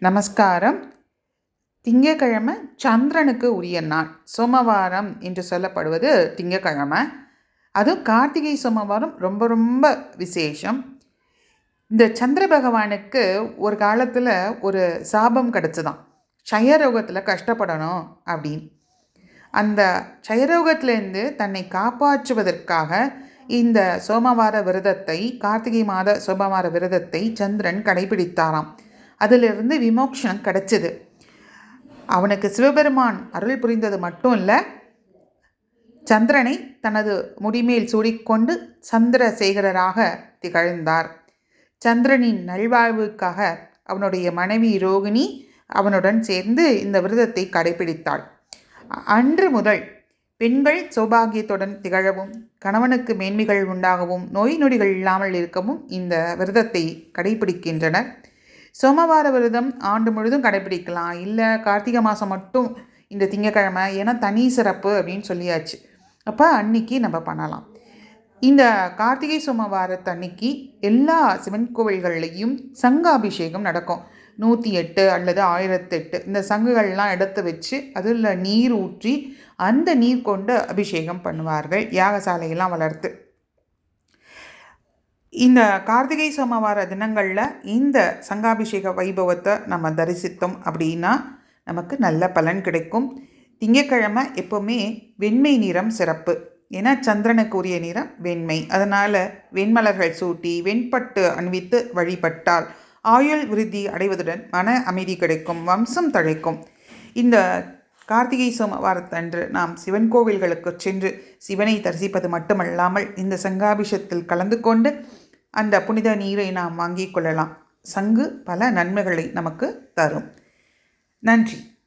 நமஸ்காரம். திங்கக்கிழமை சந்திரனுக்கு உரிய நாள். சோமவாரம் என்று சொல்லப்படுவது திங்கக்கிழமை. அதுவும் கார்த்திகை சோமவாரம் ரொம்ப ரொம்ப விசேஷம். இந்த சந்திர பகவானுக்கு ஒரு காலத்தில் ஒரு சாபம் கிடச்சிதான். க்ஷயரோகத்தில் கஷ்டப்படணும் அப்படின்னு. அந்த க்ஷயரோகத்திலேருந்து தன்னை காப்பாற்றுவதற்காக இந்த சோமவார விரதத்தை கார்த்திகை மாத சோமவார விரதத்தை சந்திரன் கடைபிடித்தாராம். அதிலிருந்து விமோக்ஷனம் கிடைச்சது. அவனுக்கு சிவபெருமான் அருள் புரிந்தது மட்டும் இல்லை சந்திரனை தனது முடிமேல் சூடிக்கொண்டு சந்திரசேகரராக திகழ்ந்தார். சந்திரனின் நல்வாழ்வுக்காக அவனுடைய மனைவி ரோகிணி அவனுடன் சேர்ந்து இந்த விரதத்தை கடைபிடித்தாள். அன்று முதல் பெண்கள் சௌபாகியத்துடன் திகழவும் கணவனுக்கு மேன்மைகள் உண்டாகவும் நோய் நொடிகள் இல்லாமல் இருக்கவும் இந்த விரதத்தை கடைபிடிக்கின்றனர். சோமவார விரதம் ஆண்டு முழுதும் கடைபிடிக்கலாம். இல்லை கார்த்திகை மாதம் மட்டும் இந்த திங்கக்கிழமை ஏன்னா தனி சிறப்பு அப்படின்னு சொல்லியாச்சு. அப்போ அன்னைக்கு நம்ம பண்ணலாம். இந்த கார்த்திகை சோமவாரத்தன்னைக்கு எல்லா சிவன் கோவில்கள்லையும் சங்காபிஷேகம் நடக்கும். நூற்றி எட்டு அல்லது ஆயிரத்தெட்டு இந்த சங்குகள்லாம் எடுத்து வச்சு அதில் நீர் ஊற்றி அந்த நீர் கொண்டு அபிஷேகம் பண்ணுவார்கள். யாகசாலையெல்லாம் வளர்த்து. இந்த கார்த்திகை சோமவார தினங்களில் இந்த சங்காபிஷேக வைபவத்தை நம்ம தரிசித்தோம் அப்படின்னா நமக்கு நல்ல பலன் கிடைக்கும். திங்கக்கிழமை எப்போவுமே வெண்மை நிறம் சிறப்பு. ஏன்னா சந்திரனுக்கு உரிய நிறம் வெண்மை. அதனால் வெண்மலர்கள் சூட்டி வெண்பட்டு அணிவித்து வழிபட்டால் ஆயுள் விருத்தி அடைவதுடன் மன அமைதி கிடைக்கும் வம்சம் தழைக்கும். இந்த கார்த்திகை சோமவாரத்தன்று நாம் சிவன் கோவில்களுக்கு சென்று சிவனை தரிசிப்பது மட்டுமல்லாமல் இந்த சங்காபிஷத்தில் கலந்து கொண்டு அந்த புனித நீரை நாம் வாங்கிக் கொள்ளலாம். சங்கு பல நன்மைகளை நமக்கு தரும். நன்றி.